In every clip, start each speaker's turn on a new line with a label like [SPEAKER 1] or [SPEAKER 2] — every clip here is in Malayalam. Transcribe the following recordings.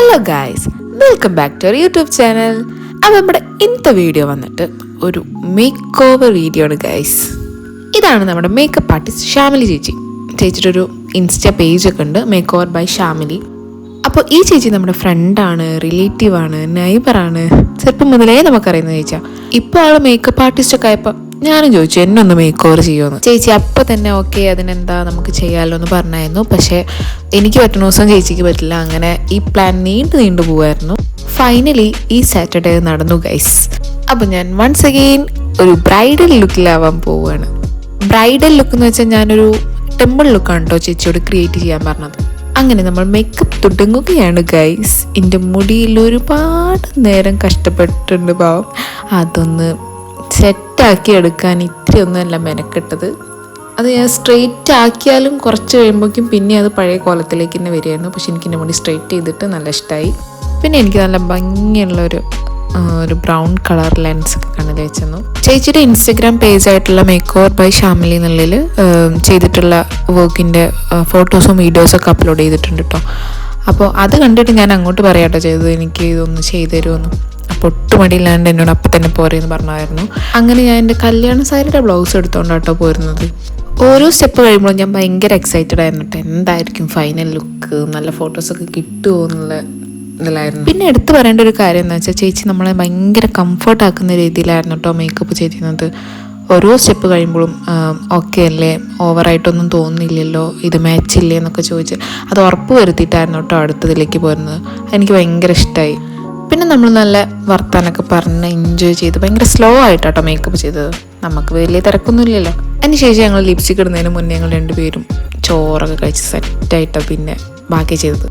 [SPEAKER 1] Hello guys welcome back to YouTube channel അപ്പോൾ നമ്മുടെ ഇന്നത്തെ വീഡിയോ വന്നിട്ട് ഒരു മേക്ക് ഓവർ വീഡിയോ ആണ് ഗായ്സ് ഇതാണ് നമ്മുടെ മേക്കപ്പ് ആർട്ടിസ്റ്റ് ഷാമിലി ചേച്ചി. ചേച്ചിയുടെ ഒരു ഇൻസ്റ്റ പേജ് ഒക്കെ ഉണ്ട് മേക്ക് ഓവർ ബൈ ഷാമിലി അപ്പോൾ ഈ ചേച്ചി നമ്മുടെ ഫ്രണ്ടാണ് റിലേറ്റീവാണ് നൈബറാണ് ചെറുപ്പം മുതലേ നമുക്കറിയുന്ന ചേച്ചാ ഇപ്പോൾ ആൾ മേക്കപ്പ് ആർട്ടിസ്റ്റൊക്കെ ആയപ്പോൾ ഞാനും ചോദിച്ചു എന്നെ ഒന്ന് മേക്ക് ഓവർ ചെയ്യുമെന്ന് ചേച്ചി അപ്പം തന്നെ ഓക്കെ അതിനെന്താ നമുക്ക് ചെയ്യാമല്ലോ എന്ന് പറഞ്ഞായിരുന്നു. പക്ഷേ എനിക്ക് പറ്റുന്ന ദിവസം ചേച്ചിക്ക് പറ്റില്ല. അങ്ങനെ ഈ പ്ലാൻ നീണ്ടു നീണ്ടു പോവായിരുന്നു. ഫൈനലി ഈ സാറ്റർഡേ നടന്നു ഗൈസ് അപ്പം ഞാൻ വൺസ് അഗെയിൻ ഒരു ബ്രൈഡൽ ലുക്കിലാവാൻ പോവുകയാണ് ബ്രൈഡൽ ലുക്ക് എന്ന് വെച്ചാൽ ഞാനൊരു ടെമ്പിൾ ലുക്കാണ് കേട്ടോ ചേച്ചിയോട് ക്രിയേറ്റ് ചെയ്യാൻ പറഞ്ഞത്. അങ്ങനെ നമ്മൾ മേക്കപ്പ് തുടങ്ങുകയാണ് ഗൈസ് എന്റെ മുടിയിൽ ഒരുപാട് നേരം കഷ്ടപ്പെട്ടിട്ടുണ്ട് പാവം. അതൊന്ന് സെറ്റാക്കി എടുക്കാൻ ഇത്രയൊന്നുമല്ല മെനക്കെട്ടത്. അത് ഞാൻ സ്ട്രെയിറ്റ് ആക്കിയാലും കുറച്ച് കഴിയുമ്പോഴേക്കും പിന്നെ അത് പഴയ കോലത്തിലേക്ക് തന്നെ വരികയായിരുന്നു. പക്ഷെ എനിക്ക് എന്റെ മുടി സ്ട്രെയിറ്റ് ചെയ്തിട്ട് നല്ല ഇഷ്ടമായി. പിന്നെ എനിക്ക് നല്ല ഭംഗിയുള്ളൊരു ഒരു ബ്രൗൺ കളർ ലെൻസ് ഒക്കെ കണ്ണിൽ വെച്ചെന്നു ചേച്ചിയുടെ ഇൻസ്റ്റഗ്രാം പേജ് ആയിട്ടുള്ള മേക്ക് ഓവർ ബൈ ഷാമിലി എന്നുള്ളിൽ ചെയ്തിട്ടുള്ള വർക്കിന്റെ ഫോട്ടോസും വീഡിയോസും ഒക്കെ അപ്ലോഡ് ചെയ്തിട്ടുണ്ട് കേട്ടോ അപ്പോൾ അത് കണ്ടിട്ട് ഞാൻ അങ്ങോട്ട് പറയാട്ടോ ചെയ്തത്. എനിക്ക് ഇതൊന്ന് ചെയ്തു തരുമെന്ന് അപ്പോൾ ഒട്ടും മടിയില്ലാണ്ട് എന്നോട് അപ്പം തന്നെ പോരെന്ന് പറഞ്ഞായിരുന്നു. അങ്ങനെ ഞാൻ എന്റെ കല്യാണ സാരിയുടെ ബ്ലൗസ് എടുത്തോണ്ടാട്ടോ പോരുന്നത്. ഓരോ സ്റ്റെപ്പ് കഴിയുമ്പോഴും ഞാൻ ഭയങ്കര എക്സൈറ്റഡ് ആയിരുന്നു കേട്ടോ. എന്തായിരിക്കും ഫൈനൽ ലുക്ക് നല്ല ഫോട്ടോസൊക്കെ കിട്ടുമോ എന്നുള്ള ഇതിലായിരുന്നു. പിന്നെ എടുത്തു പറയേണ്ട ഒരു കാര്യം എന്ന് വെച്ചാൽ ചേച്ചി നമ്മളെ ഭയങ്കര കംഫർട്ട് ആക്കുന്ന രീതിയിലായിരുന്നു കേട്ടോ മേക്കപ്പ് ചെയ്തിരുന്നത്. ഓരോ സ്റ്റെപ്പ് കഴിയുമ്പോഴും ഓക്കെ അല്ലേ? ഓവറായിട്ടൊന്നും തോന്നുന്നില്ലല്ലോ ഇത് മാച്ചില്ലേ എന്നൊക്കെ ചോദിച്ച് അത് ഉറപ്പ് വരുത്തിയിട്ടായിരുന്നു കേട്ടോ അടുത്തതിലേക്ക് പോരുന്നത്. എനിക്ക് ഭയങ്കര ഇഷ്ടമായി പിന്നെ നമ്മൾ നല്ല വർത്താനൊക്കെ പറഞ്ഞ് എൻജോയ് ചെയ്ത് ഭയങ്കര സ്ലോ ആയിട്ടാട്ടോ മേക്കപ്പ് ചെയ്തത്. നമുക്ക് വലിയ തിരക്കൊന്നുമില്ലല്ലോ. അതിനുശേഷം ഞങ്ങൾ ലിപ്സ്റ്റിക് ഇടുന്നതിന് മുന്നേ ഞങ്ങൾ രണ്ടുപേരും ചോറൊക്കെ കഴിച്ച് സെറ്റായിട്ടാണ് പിന്നെ ബാക്കി ചെയ്തത്.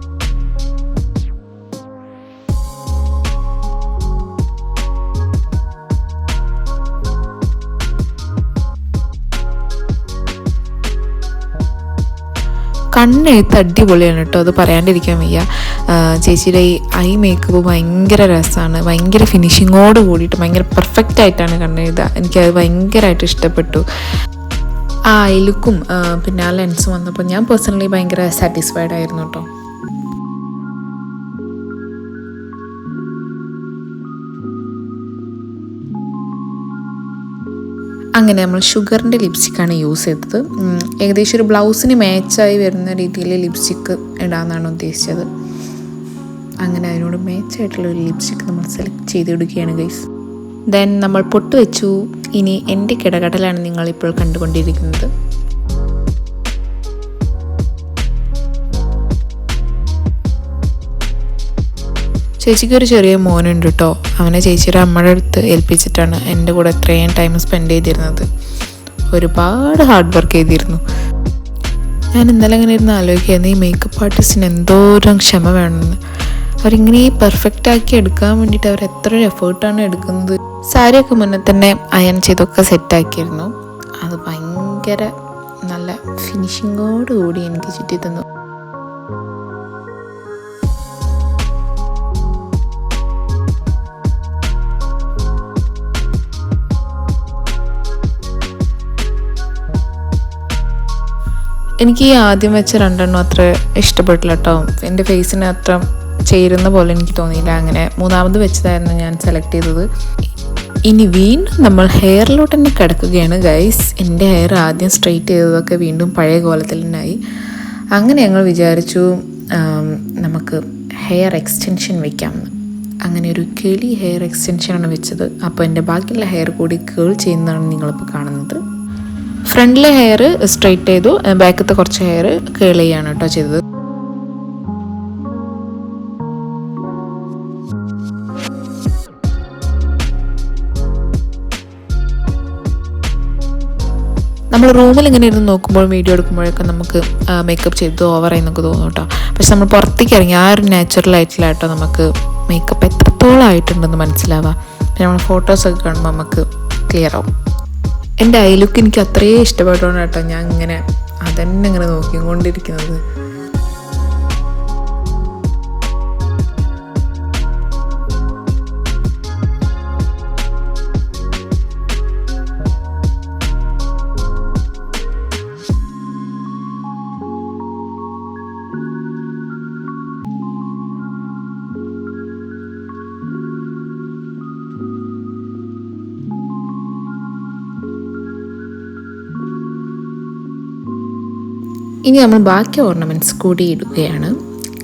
[SPEAKER 1] കണ്ണെഴുത്ത് അടിപൊളിയാണ് കേട്ടോ. അത് പറയാണ്ടിരിക്കാൻ വയ്യ. ചേച്ചിയുടെ ഈ ഐ മേക്കപ്പ് ഭയങ്കര രസമാണ്. ഭയങ്കര ഫിനിഷിങ്ങോട് കൂടിയിട്ട് ഭയങ്കര പെർഫെക്റ്റ് ആയിട്ടാണ് കണ്ണെഴുതുക എനിക്കത് ഭയങ്കരമായിട്ട് ഇഷ്ടപ്പെട്ടു. ആ ഐ ലുക്കും പിന്നെ ആ ലെൻസും വന്നപ്പോൾ ഞാൻ പേഴ്സണലി ഭയങ്കര സാറ്റിസ്ഫൈഡ് ആയിരുന്നു കേട്ടോ. അങ്ങനെ നമ്മൾ ഷുഗറിന്റെ ലിപ്സ്റ്റിക്കാണ് യൂസ് ചെയ്തത്. ഏകദേശം ഒരു ബ്ലൗസിന് മാച്ചായി വരുന്ന രീതിയിൽ ലിപ്സ്റ്റിക്ക് ഇടാമെന്നാണ് ഉദ്ദേശിച്ചത്. അങ്ങനെ അതിനോട് മാച്ചായിട്ടുള്ള ഒരു ലിപ്സ്റ്റിക്ക് നമ്മൾ സെലക്ട് ചെയ്തിടുകയാണ് ഗൈസ് ദെൻ നമ്മൾ പൊട്ട് വെച്ചു ഇനി എന്റെ കിടകടലാണ് നിങ്ങളിപ്പോൾ കണ്ടുകൊണ്ടിരിക്കുന്നത്. ചേച്ചിക്ക് ഒരു ചെറിയ മോനുണ്ട് കേട്ടോ അവനെ ചേച്ചിയുടെ അമ്മയുടെ അടുത്ത് ഏൽപ്പിച്ചിട്ടാണ് എന്റെ കൂടെ ഇത്രയും ടൈം സ്പെൻഡ് ചെയ്തിരുന്നത്. ഒരുപാട് ഹാർഡ് വർക്ക് ചെയ്തിരുന്നു. ഞാൻ ഇന്നലെ അങ്ങനെ ഇരുന്ന് ആലോചിക്കുകയായിരുന്നു ഈ മേക്കപ്പ് ആർട്ടിസ്റ്റിന് എന്തോരം ക്ഷമ വേണമെന്ന്. അവരിങ്ങനെ പെർഫെക്റ്റ് ആക്കി എടുക്കാൻ വേണ്ടിയിട്ട് അവർ എത്ര എഫേർട്ടാണ് എടുക്കുന്നത്. സാരിയൊക്കെ മുന്നേ തന്നെ അയൺ ചെയ്തൊക്കെ സെറ്റാക്കിയിരുന്നു അത് ഭയങ്കര നല്ല ഫിനിഷിങ്ങോട് കൂടി എനിക്ക് ചുറ്റി തന്നു. എനിക്ക് ഈ ആദ്യം വെച്ച രണ്ടെണ്ണം അത്ര ഇഷ്ടപ്പെട്ടില്ല കേട്ടോ എന്റെ ഫേസിന് അത്ര ചേരുന്ന പോലെ എനിക്ക് തോന്നിയില്ല. അങ്ങനെ മൂന്നാമത് വെച്ചതായിരുന്നു ഞാൻ സെലക്ട് ചെയ്തത്. ഇനി വീണ്ടും നമ്മൾ ഹെയറിലോട്ട് തന്നെ കിടക്കുകയാണ് ഗൈസ് എന്റെ ഹെയർ ആദ്യം സ്ട്രെയിറ്റ് ചെയ്തതൊക്കെ വീണ്ടും പഴയ കോലത്തിൽ തന്നെയായി അങ്ങനെ ഞങ്ങൾ വിചാരിച്ചു നമുക്ക് ഹെയർ എക്സ്റ്റൻഷൻ വെക്കാമെന്ന്. അങ്ങനെ ഒരു കേളി ഹെയർ എക്സ്റ്റൻഷനാണ് വെച്ചത്. അപ്പോൾ എന്റെ ബാക്കിയുള്ള ഹെയർ കൂടി കേൾ ചെയ്യുന്നതാണ് നിങ്ങളിപ്പോൾ കാണുന്നത്. ഫ്രണ്ടിലെ ഹെയർ സ്ട്രെയിറ്റ് ചെയ്തു ബാക്കത്തെ കുറച്ച് ഹെയർ കേൾ ചെയ്യാണ് കേട്ടോ ചെയ്തത്. നമ്മൾ റൂമിൽ ഇങ്ങനെ ഇരുന്ന് നോക്കുമ്പോൾ വീഡിയോ എടുക്കുമ്പോഴൊക്കെ നമുക്ക് മേക്കപ്പ് ചെയ്ത് ഓവറായി നമുക്ക് തോന്നും കേട്ടോ. പക്ഷെ നമ്മൾ പുറത്തേക്ക് ഇറങ്ങി ആ ഒരു നാച്ചുറൽ ആയിട്ടില്ലാട്ടോ നമുക്ക് മേക്കപ്പ് എത്രത്തോളം ആയിട്ടുണ്ടെന്ന് മനസ്സിലാവാം. പിന്നെ നമ്മൾ ഫോട്ടോസൊക്കെ കാണുമ്പോൾ നമുക്ക് ക്ലിയർ ആവും. എന്റെ ഐ ലുക്ക് എനിക്ക് അത്രയും ഇഷ്ടപ്പെട്ടോണ്ട് കേട്ടോ. ഞാൻ ഇങ്ങനെ അതന്നെ ഇങ്ങനെ നോക്കിക്കൊണ്ടിരിക്കുന്നത്. ഇനി നമ്മൾ ബാക്കി ഓർണമെന്റ്സ് കൂടി ഇടുകയാണ്.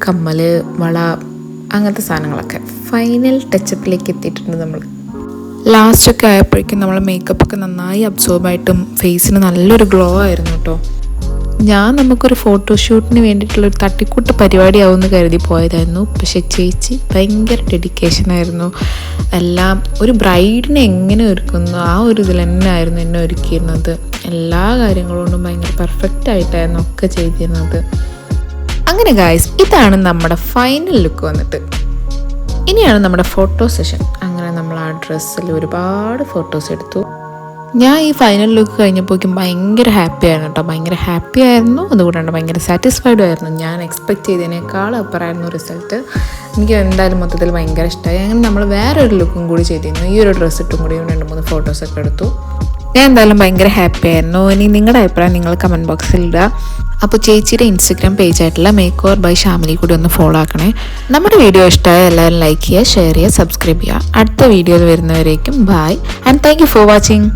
[SPEAKER 1] കമ്മൽ വള അങ്ങനത്തെ സാധനങ്ങളൊക്കെ. ഫൈനൽ ടച്ചപ്പിലേക്ക് എത്തിയിട്ടുണ്ട് നമ്മൾ. ലാസ്റ്റൊക്കെ ആയപ്പോഴേക്കും നമ്മൾ മേക്കപ്പൊക്കെ നന്നായി അബ്സോർബായിട്ടും ഫേസിന് നല്ലൊരു ഗ്ലോ ആയിരുന്നു കേട്ടോ ഞാൻ നമുക്കൊരു ഫോട്ടോഷൂട്ടിന് വേണ്ടിയിട്ടുള്ളൊരു തട്ടിക്കൂട്ട് പരിപാടിയാവുമെന്ന് കരുതി പോയതായിരുന്നു. പക്ഷെ ചേച്ചി ഭയങ്കര ഡെഡിക്കേഷൻ ആയിരുന്നു. എല്ലാം ഒരു ബ്രൈഡിനെ എങ്ങനെ ഒരുക്കുന്നു ആ ഒരു ഇതിൽ തന്നെ ആയിരുന്നു എന്നെ ഒരുക്കിയിരുന്നത്. എല്ലാ കാര്യങ്ങളും കൊണ്ടും ഭയങ്കര പെർഫെക്റ്റ് ആയിട്ടായിരുന്നു ഒക്കെ ചെയ്തിരുന്നത്. അങ്ങനെ ഗായ്സ് ഇതാണ് നമ്മുടെ ഫൈനൽ ലുക്ക് വന്നിട്ട്. ഇനിയാണ് നമ്മുടെ ഫോട്ടോ സെഷൻ അങ്ങനെ നമ്മൾ ആ ഡ്രസ്സിൽ ഒരുപാട് ഫോട്ടോസ് എടുത്തു. ഞാൻ ഈ ഫൈനൽ ലുക്ക് കഴിഞ്ഞപ്പോഴേക്കും ഭയങ്കര ഹാപ്പി ആയിരുന്നു കേട്ടോ ഭയങ്കര ഹാപ്പി ആയിരുന്നു. അതുകൂടാണ്ട് ഭയങ്കര സാറ്റിസ്ഫൈഡ് ആയിരുന്നു. ഞാൻ എക്സ്പെക്ട് ചെയ്തതിനേക്കാൾ അപ്പുറമായിരുന്നു റിസൾട്ട് എനിക്ക് എന്തായാലും മൊത്തത്തിൽ ഭയങ്കര ഇഷ്ടമായി അങ്ങനെ നമ്മൾ വേറൊരു ലുക്കും കൂടി ചെയ്തിരുന്നു. ഈ ഒരു ഡ്രസ്സ് ഇട്ടും കൂടി രണ്ട് മൂന്ന് ഫോട്ടോസൊക്കെ എടുത്തു. ഞാൻ എന്തായാലും ഭയങ്കര ഹാപ്പി ആയിരുന്നു. ഇനി നിങ്ങളുടെ അഭിപ്രായം നിങ്ങൾ കമന്റ് ബോക്സിൽ ഇടുക. അപ്പോൾ ചേച്ചിയുടെ ഇൻസ്റ്റഗ്രാം പേജ് ആയിട്ടുള്ള മേക്ക് ഓവർ ബൈ ഷാമിലി കൂടി ഒന്ന് ഫോളോ ആക്കണേ. നമ്മുടെ വീഡിയോ ഇഷ്ടമായ എല്ലാവരും ലൈക്ക് ചെയ്യുക ഷെയർ ചെയ്യുക സബ്സ്ക്രൈബ് ചെയ്യുക. അടുത്ത വീഡിയോയിൽ വരുന്നവരേക്കും bye and thank you for watching